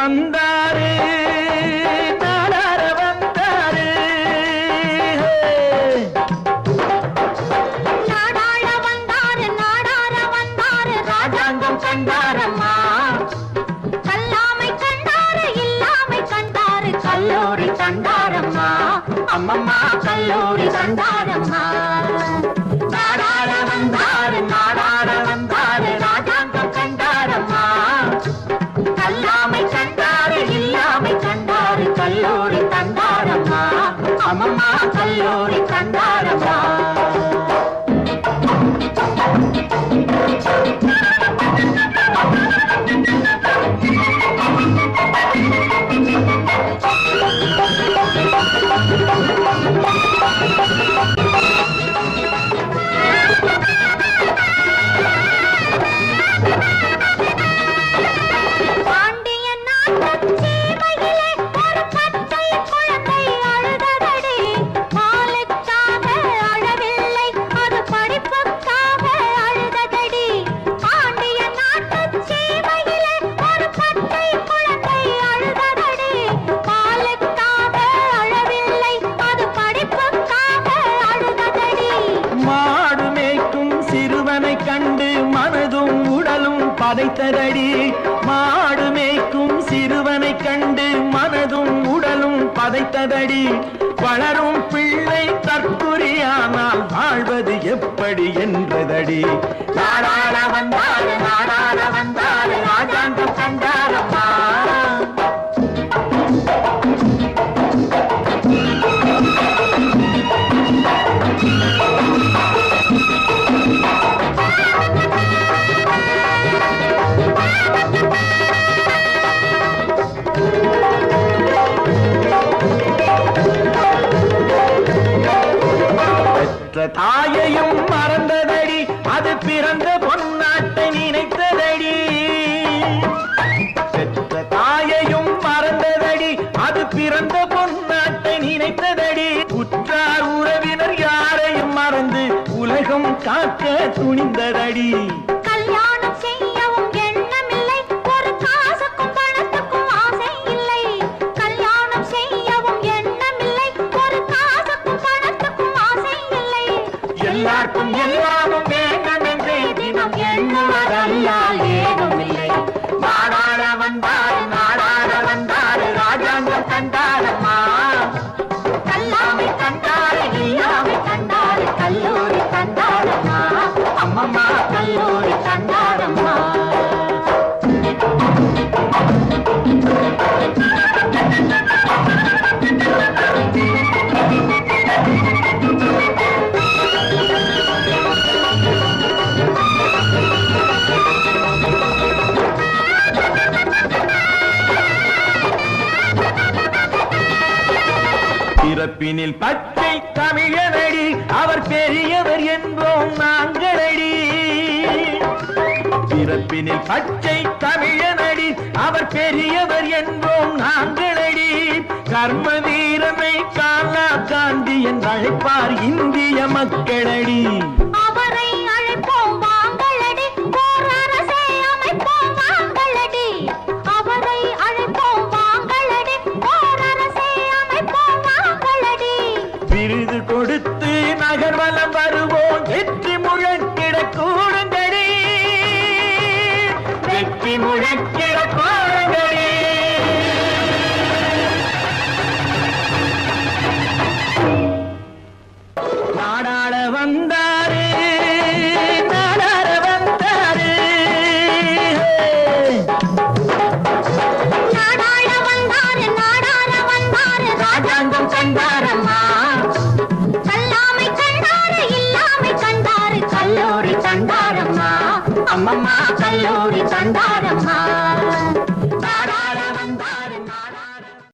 வந்தாரு நாடார வந்தாரு நாடார வந்தாரு நாடார வந்தாரு ராஜாங்கம் கண்டாரம்மா. கல்லாமை கண்டாரு இல்லாமை கண்டாரு கல்லூரி கண்டாரம்மா. அம்மம்மா கல்லூரி கண்டாரம்மா. பாதை தரடி மாடு மேய்க்கும் சிறுவனை கண்டு மனதும் உடலும் பதைத்ததடி வளரும் பிள்ளை தற்குறியானால் வாழ்வது எப்படி என்றதடி. நாடாள வந்தாள் நாடாள வந்தாள் காக்க துணிந்ததடி. பிறப்பினில் பச்சை தமிழனடி அவர் பெரியவர் என்போம் நாங்களடி. பிறப்பினில் பச்சை தமிழனடி அவர் பெரியவர் என்போம் நாங்களடி. கர்ம வீரனை காலா காந்தி என்றழைப்பார் இந்திய மக்களடி. நட்சத்திர అమ్మమ్మ చల్లూరి చందారమ్మ